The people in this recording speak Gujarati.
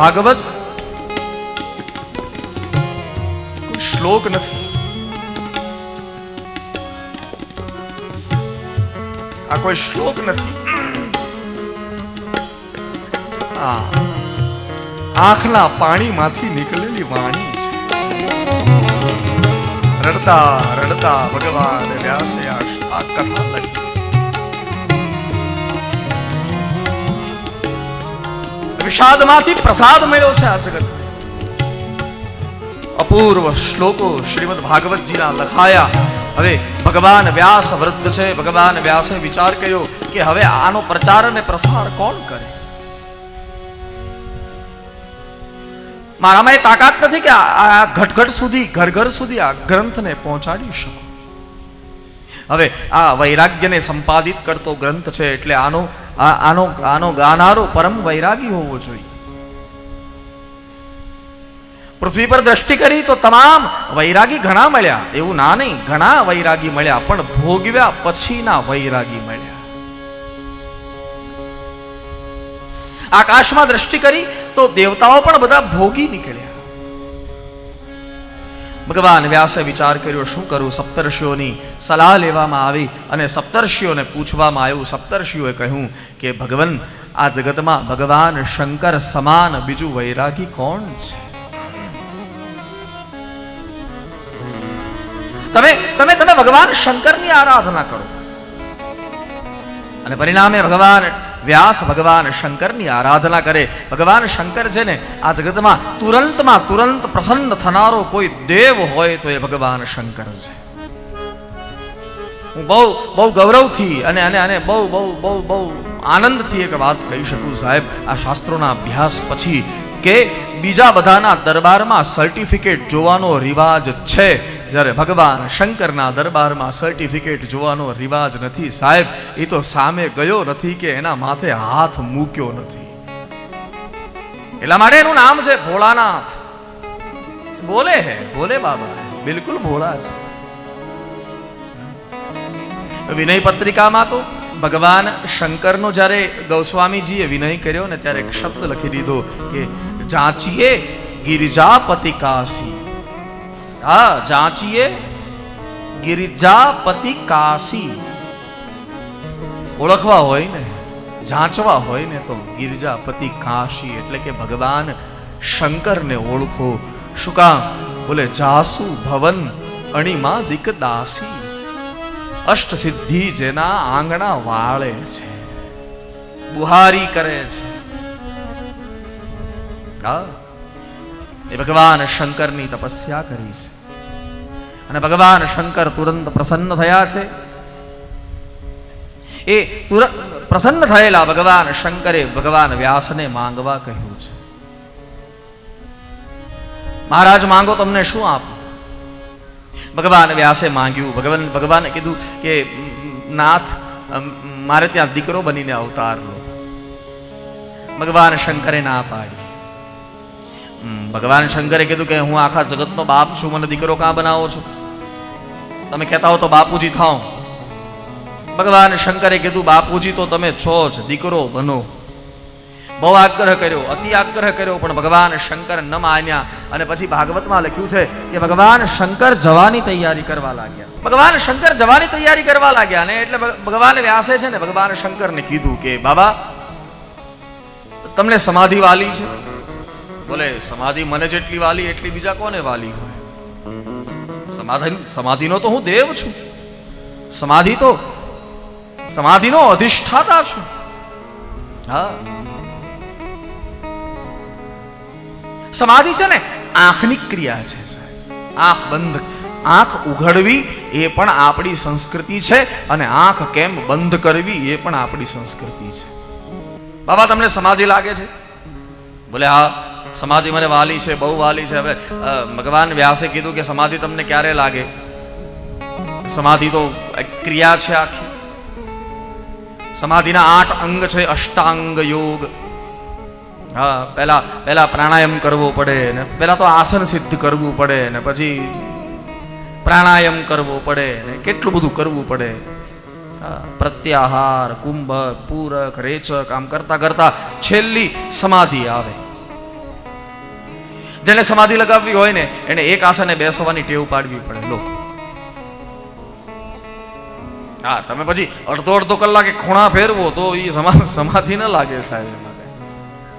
ભાગવત? શ્લોક નથી. આ કોઈ શ્લોક નથી. આંખના પાણીમાંથી નીકળેલી વાણી છે. રડતા રડતા ભગવાન વ્યાસે આ આ કથા લખી. વિષાદમાંથી પ્રસાદ મળ્યો છે આ જગત અપૂર્વ શ્લોકો શ્રીમદ ભાગવતજીના લખાયા. હવે ભગવાન વ્યાસ વૃદ્ધ છે, ભગવાન વ્યાસે વિચાર કર્યો કે હવે આનો પ્રચાર અને પ્રસાર કોણ કરે? મારામાં એ તાકાત નથી કે આ ઘટઘટ સુધી ઘર ઘર સુધી આ ગ્રંથને પહોંચાડી શકું. હવે આ વૈરાગ્યને સંપાદિત કરતો ગ્રંથ છે એટલે આનો આનો આનો ગાનારો પરમ વૈરાગી હોવો જોઈએ. પૃથ્વી પર દ્રષ્ટિ કરી તો તમામ વૈરાગી ઘણા મળ્યા. એવું ના નહીં, ઘણા વૈરાગી મળ્યા, પણ ભોગવ્યા પછીના વૈરાગી મળ્યા. આકાશમાં દ્રષ્ટિ કરી તો દેવતાઓ પણ બધા ભોગી નીકળ્યા. ભગવાન વ્યાસે વિચાર કર્યો, શું કરું? સપ્તર્ષિઓની સલાહ લેવામાં આવી અને સપ્તર્ષિઓને પૂછવામાં આવ્યું. સપ્તર્ષિઓએ કહ્યું કે, ભગવાન, આ જગતમાં ભગવાન શંકર સમાન બીજું વૈરાગી કોણ છે? તમે તમે તમે ભગવાન શંકરની આરાધના કરો. અને પરિણામે ભગવાન વ્યાસ ભગવાન શંકરની આરાધના કરે. ભગવાન શંકર છે ને આ જગતમાં તુરંતમાં તુરંત પ્રસન્ન થનારો કોઈ દેવ હોય તો એ ભગવાન શંકર છે. હું બહુ બહુ ગૌરવથી અને અને અને બહુ બહુ બહુ બહુ આનંદથી એક વાત કહી શકું સાહેબ. આ શાસ્ત્રોના અભ્યાસ પછી કે બીજા બધાના દરબારમાં સર્ટિફિકેટ જોવાનો રિવાજ છે. જ્યારે ભગવાન શંકરના દરબારમાં સર્ટિફિકેટ જોવાનો રિવાજ નથી, સાહેબ, એ તો સામે ગયો નથી કે એના માથે હાથ મૂક્યો નથી. એટલા માટે એનું નામ છે ભોળાનાથ. બોલે હે, બોલે બાબા, બિલકુલ ભોળા છે. વિનય પત્રિકામાં તો ભગવાન શંકરનો જ્યારે ગૌસ્વામીજીએ વિનય કર્યો ને ત્યારે એક શબ્દ લખી દીધો કે, જાંચીએ ગિરિજાપતિ કાશી. હા, જાંચીએ. ગિરિજાપતિ કાશી. ઓળખવા હોય ને, જાંચવા હોય ને તો ગિરિજાપતિ કાશી એટલે કે ભગવાન શંકરને ઓળખો. શું કામ? બોલે, જાસુ ભવન અણીમાં દિક દાસી અષ્ટ સિદ્ધિ જેના આંગણા વાળે છે. બુહારી કરે છે. હા. એ ભગવાન શંકરની તપસ્યા કરી છે. અને ભગવાન શંકર તુરંત પ્રસન્ન થયા છે. એ પ્રસન્ન થયેલા ભગવાન શંકરે ભગવાન વ્યાસને માંગવા કહ્યું છે. મહારાજ, માંગો તમને શું આપ? ભગવાન વ્યાસે માંગ્યું. ભગવાન, ભગવાને કીધું કે, નાથ મારે ત્યાં દીકરો બનીને અવતાર લો. ભગવાન શંકરે ના પાડી. ભગવાન શંકરે કીધું કે, હું આખા જગતનો બાપ છું. મને દીકરો કાં બનાવો છો? તમે કહેતા હો તો બાપુજી થાઓ ભગવાન શંકરે કીધું, બાપુજી તો તમે છો જ, દીકરો બનો. બહુ આગ્રહ કર્યો, અતિ આગ્રહ કર્યો, પણ ભગવાન શંકર ન માન્યા. અને પછી ભાગવતમાં લખ્યું છે કે ભગવાન શંકર જવાની તૈયારી કરવા લાગ્યા. ભગવાન શંકર જવાની તૈયારી કરવા લાગ્યા ને એટલે ભગવાન વ્યાસે છે ને, ભગવાન શંકરને કીધું કે, બાબા, તમને સમાધિ વાલી છે? બોલે, સમાધિ મને જેટલી વાલી, એટલી બીજા કોને વાલી હોય? સમાધિ સમાધિનો તો હું દેવ છું. સમાધિ તો સમાધિનો અધિષ્ઠાતા છું. હા. સમાધિ છે ને, આંખની ક્રિયા છે આંખ બંધ. આંખ ઉઘડવી એ પણ આપણી સંસ્કૃતિ છે અને આંખ કેમ બંધ કરવી એ પણ આપણી સંસ્કૃતિ છે. બાબા, તમને સમાધિ લાગે છે? બોલે, હા. સમાધિ મારે વાલી છે, બહુ વાલી છે. હવે ભગવાન વ્યાસે કીધું કે સમાધિ તમને ક્યારે લાગે? સમાધિ તો ક્રિયા છે આખી. સમાધિના આઠ અંગ છે, અષ્ટાંગ યોગ. હા, પહેલા પહેલા પ્રાણાયામ કરવો પડે ને, પહેલા તો આસન સિદ્ધ કરવું પડે ને, પછી પ્રાણાયામ કરવો પડે ને, કેટલું બધું કરવું પડે. પ્રત્યાહાર, કુંભક, પૂરક, રેચક, આમ કરતા કરતા છેલ્લી સમાધિ આવે. જેને સમાધિ લગાવવી હોય ને, એને એક આસને બેસવાની ટેવ પાડવી પડે. લો. હા, તમે પછી અડધો અડધો કલાકે ખૂણા ફેરવો તો એ સમાધિ ન લાગે સાહેબ.